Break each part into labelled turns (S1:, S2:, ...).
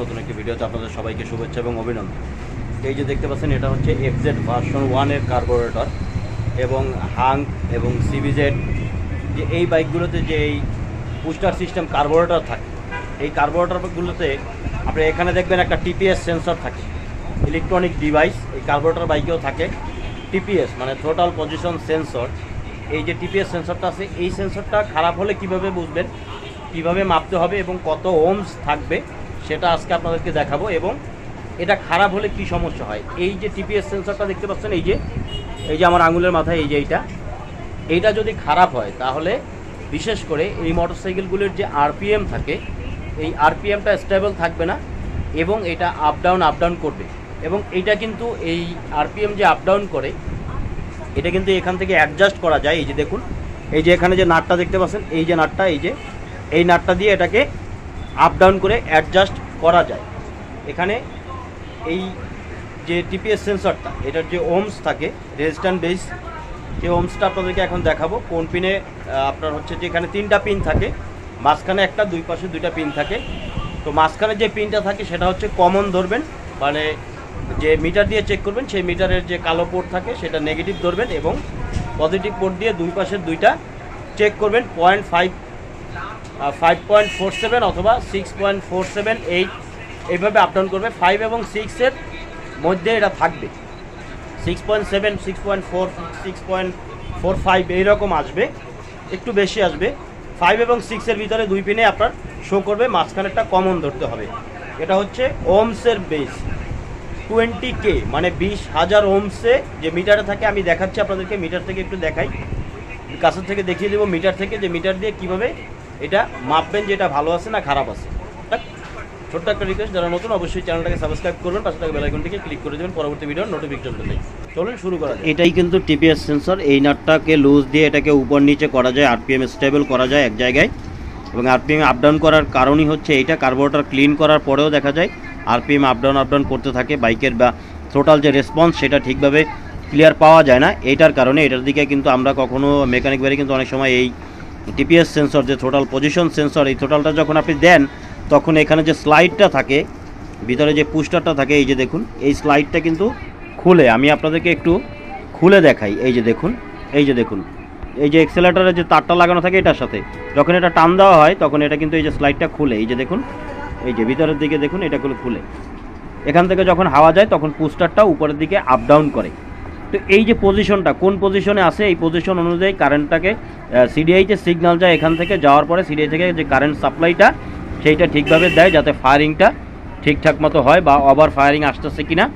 S1: নতুন একটি ভিডিওতে আপনাদের সবাইকে শুভেচ্ছা এবং অভিনন্দন। এই যে দেখতে পাচ্ছেন, এটা হচ্ছে এফজেড ভার্সন ওয়ানের কার্বোরেটর এবং হাং এবং সিবিজেড যে এই বাইকগুলোতে যে এই বুস্টার সিস্টেম কার্বোরেটর থাকে, এই কার্বোরেটরগুলোতে আপনি এখানে দেখবেন একটা টিপিএস সেন্সর থাকে ইলেকট্রনিক ডিভাইস এই কার্বোরেটর বাইকেও থাকে। টিপিএস মানে টোটাল পজিশন সেন্সর এই যে টিপিএস সেন্সরটা আছে, এই সেন্সরটা খারাপ হলে কীভাবে বুঝবেন? কীভাবে মাপতে হবে এবং কত ওমস থাকবে? সেটা আজকে আপনাদেরকে দেখাবো এবং এটা খারাপ হলে কি সমস্যা হয়? এই যে টিপিএস সেন্সরটা দেখতে পাচ্ছেন, এই যে এই যে আমার আঙুলের মাথায় এই যে এইটা এইটা যদি খারাপ হয়, তাহলে বিশেষ করে এই মোটরসাইকেলগুলির যে আরপিএম থাকে, এই আরপিএমটা স্টেবল থাকবে না এবং এটা আপ ডাউন আপ ডাউন করবে। এবং এটা কিন্তু এই আরপিএম যে আপ ডাউন করে, এটা কিন্তু এখান থেকে অ্যাডজাস্ট করা যায়। এই যে দেখুন, এই যে এখানে যে নাটটা দেখতে পাচ্ছেন, এই যে নাটটা, এই যে, এই নাটটা দিয়ে এটাকে আপ ডাউন করে অ্যাডজাস্ট করা যায়। এখানে এই যে টিপিএস সেন্সরটা এটার যে ওমস থাকে রেজিস্ট্যান্ট বেস যে ওমসটা আপনাদেরকে এখন দেখাবো। কোন পিনে আপনার হচ্ছে যে এখানে তিনটা পিন থাকে, মাঝখানে একটা, দুই পাশে দুইটা পিন থাকে। তো মাঝখানে যে পিনটা থাকে, সেটা হচ্ছে কমন ধরবেন। মানে যে মিটার দিয়ে চেক করবেন, সেই মিটারের যে কালো পোর্ট থাকে, সেটা নেগেটিভ ধরবেন এবং পজিটিভ পোর্ট দিয়ে দুই পাশের দুইটা চেক করবেন। Point five five point four seven অথবা six point four seven eight এইভাবে আপ ডাউন করবে। ফাইভ এবং সিক্সের মধ্যে এটা থাকবে। Six point seven six point four six point four five এইরকম আসবে। একটু বেশি আসবে। ফাইভ এবং সিক্সের ভিতরে দুই পিনে আপনার শো করবে। মাঝখানেরটা কমন ধরতে হবে। এটা হচ্ছে ওমসের বেস টোয়েন্টি কে মানে বিশ হাজার ওমসে যে মিটারে থাকে, আমি দেখাচ্ছি আপনাদেরকে, মিটার থেকে একটু দেখাই। কাছের থেকে দেখিয়ে দেবো, মিটার থেকে যে মিটার দিয়ে কীভাবে এটা মাপবেন যে এটা ভালো আছে না খারাপ আছে? ছোট্ট একটা রিকোয়েস্ট যারা নতুন, অবশ্যই চ্যানেলটাকে সাবস্ক্রাইব করবেন, পাশে থাকা বেলাইকনটিকে ক্লিক করে দেবেন। পরবর্তী ভিডিওর নোটিফিকেশন পেতে চলুন শুরু করা এটাই কিন্তু টিপিএস সেন্সর এই নাটটাকে লুজ দিয়ে এটাকে উপর নিচে করা যায় আরপিএম স্টেবল করা যায় এক জায়গায়। এবং আরপিএম আপ ডাউন করার কারণই হচ্ছে এইটা কার্বোরেটর ক্লিন করার পরেও দেখা যায় RPM up down up down করতে থাকে বাইকের বা টোটাল যে রেসপন্স সেটা ঠিকভাবে ক্লিয়ার পাওয়া যায় না। এইটার কারণে, এটার দিকে কিন্তু আমরা কখনো মেকানিক বাড়ি কিন্তু অনেক সময় এই টিপিএস সেন্সর যে টোটাল পজিশন সেন্সর এই টোটালটা যখন আপনি দেন, তখন এখানে যে স্লাইডটা থাকে, ভিতরে যে পুস্টারটা থাকে, এই যে দেখুন, এই স্লাইডটা কিন্তু খুলে, আমি আপনাদেরকে একটু খুলে দেখাই, এই যে দেখুন, এই যে দেখুন, এই যে এক্সেলেটারের যে তারটা লাগানো থাকে এটার সাথে, যখন এটা টান দেওয়া হয়, তখন এটা কিন্তু এই যে স্লাইডটা খুলে, এই যে দেখুন, এই যে ভিতরের দিকে দেখুন, এটা খুলে এখান থেকে যখন হাওয়া যায়, তখন পুস্টারটা উপরের দিকে আপ ডাউন করে। তো এই যে পজিশনটা কোন পজিশনে আছে? এই পজিশন অনুযায়ী কারেন্টটাকে সিডিআইতে সিগনাল যায় এখান থেকে, যাওয়ার পরে সিডিআই থেকে যে কারেন্ট সাপ্লাইটা সেইটা ঠিকভাবে দেয় যাতে ফায়ারিংটা ঠিকঠাক মতো হয় বা ওভার ফায়ারিং আসতেছে কি না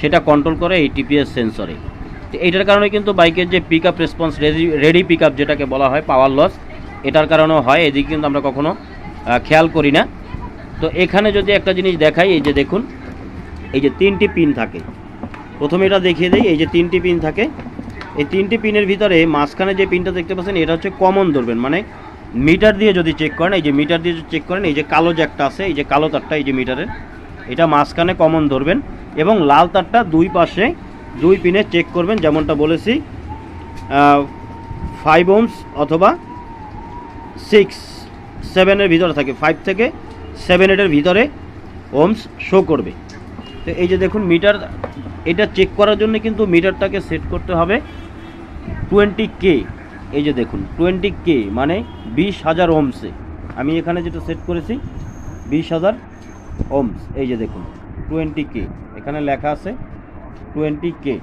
S1: সেটা কন্ট্রোল করে এই টিপিএস সেন্সরে তো এইটার কারণে কিন্তু বাইকের যে pick up response ready ready pick up যেটাকে বলা হয় পাওয়ার লস এটার কারণেও হয়, এদিকে কিন্তু আমরা কখনো খেয়াল করি না। তো এখানে যদি একটা জিনিস দেখাই, এই যে দেখুন, এই যে তিনটি পিন থাকে। প্রথমে এটা দেখিয়ে দিই, এই যে তিনটি পিন থাকে। এই তিনটি পিনের ভিতরে মাঝখানে যে পিনটা দেখতে পাচ্ছেন, এটা হচ্ছে কমন ধরবেন। মানে মিটার দিয়ে যদি চেক করেন, এই যে মিটার দিয়ে চেক করেন, এই যে কালো যে একটা আছে, এই যে কালো তারটা, এই যে মিটারের এটা মাঝখানে কমন ধরবেন। এবং লাল তারটা দুই পাশে, দুই পিনে চেক করবেন, যেমনটা বলেছি ফাইভ ওমস অথবা সিক্স সেভেনের ভিতরে থাকে। ফাইভ থেকে সেভেন এটের ভিতরে ওমস শো করবে। তো এই যে দেখুন মিটার এটা চেক করার জন্য কিন্তু মিটারটাকে সেট করতে হবে। টোয়েন্টি কে এই যে দেখুন টোয়েন্টি কে মানে বিশ হাজার ওমসে আমি এখানে যেটা সেট করেছি, বিশ হাজার ওমস এই যে দেখুন টোয়েন্টি কে এখানে লেখা আছে টোয়েন্টি কে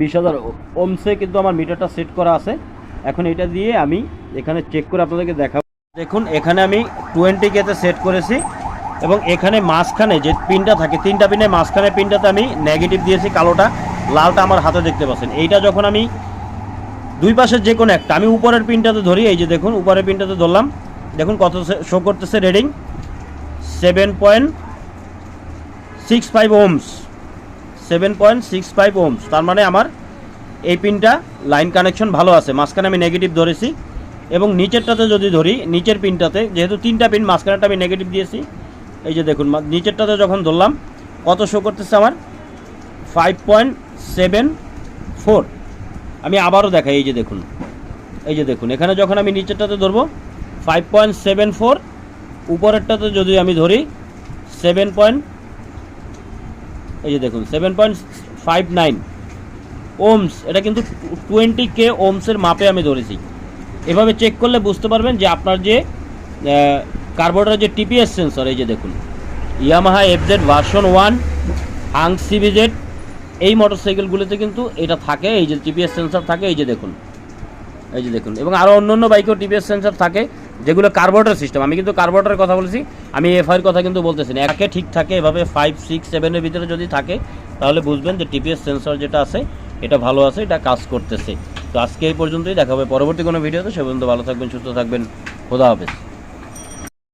S1: বিশ হাজার ওমসে কিন্তু আমার মিটারটা সেট করা আছে। এখন এটা দিয়ে আমি এখানে চেক করে আপনাদেরকে দেখাবো। দেখুন, এখানে আমি টোয়েন্টি কেতে সেট করেছি। এবং এখানে মাঝখানে যে পিনটা থাকে, তিনটা পিনের মাঝখানে পিনটাতে আমি নেগেটিভ দিয়েছি, কালোটা। লালটা আমার হাতে দেখতে পাচ্ছেন। এইটা যখন আমি দুই পাশের যে কোনো একটা, আমি উপরের পিনটাতে ধরি, এই যে দেখুন, উপরের পিনটাতে ধরলাম। দেখুন কত শো করতেছে reading seven point six five ohms seven point six five ohms তার মানে আমার এই পিনটা লাইন কানেকশন ভালো আছে। মাঝখানে আমি নেগেটিভ ধরেছি। এবং নিচেরটাতে যদি ধরি, নিচের পিনটাতে, যেহেতু তিনটা পিন মাঝখানেটা আমি নেগেটিভ দিয়েছি। এই যে দেখুন নিচেরটাতে যখন ধরলাম, কত শো করতেছে আমার? ফাইভ পয়েন্ট সেভেন ফোর আমি আবারও দেখাই, এই যে দেখুন, এই যে দেখুন, এখানে যখন আমি নিচেরটাতে ধরবো ফাইভ পয়েন্ট সেভেন ফোর উপরেরটাতে যদি আমি ধরি সেভেন পয়েন্ট এই যে দেখুন seven point five nine ohms এটা কিন্তু টোয়েন্টি কে ওমসের মাপে আমি ধরেছি। এভাবে চেক করলে বুঝতে পারবেন যে আপনার যে কার্বোরেটার যে টিপিএস সেন্সর এই যে দেখুন, ইয়ামাহা এফজেড ভার্সন ওয়ান হাং সিবিজেড এই মোটরসাইকেলগুলোতে কিন্তু এটা থাকে, এই যে টিপিএস সেন্সর থাকে, এই যে দেখুন, এই যে দেখুন, এবং আরও অন্য অন্য বাইকেও টিপিএস সেন্সর থাকে, যেগুলো কার্বোরেটর সিস্টেম আমি কিন্তু কার্বোরেটরের কথা বলেছি, আমি এফআইয়ের কথা কিন্তু বলতেছি না। একে ঠিক থাকে, এভাবে ফাইভ সিক্স সেভেনের ভিতরে যদি থাকে, তাহলে বুঝবেন যে টিপিএস সেন্সর যেটা আছে, এটা ভালো আছে, এটা কাজ করতেছে। তো আজকে এই পর্যন্তই, দেখা হবে পরবর্তী কোনো ভিডিওতে। সে পর্যন্ত ভালো থাকবেন, সুস্থ থাকবেন। খোদা হাফেজ।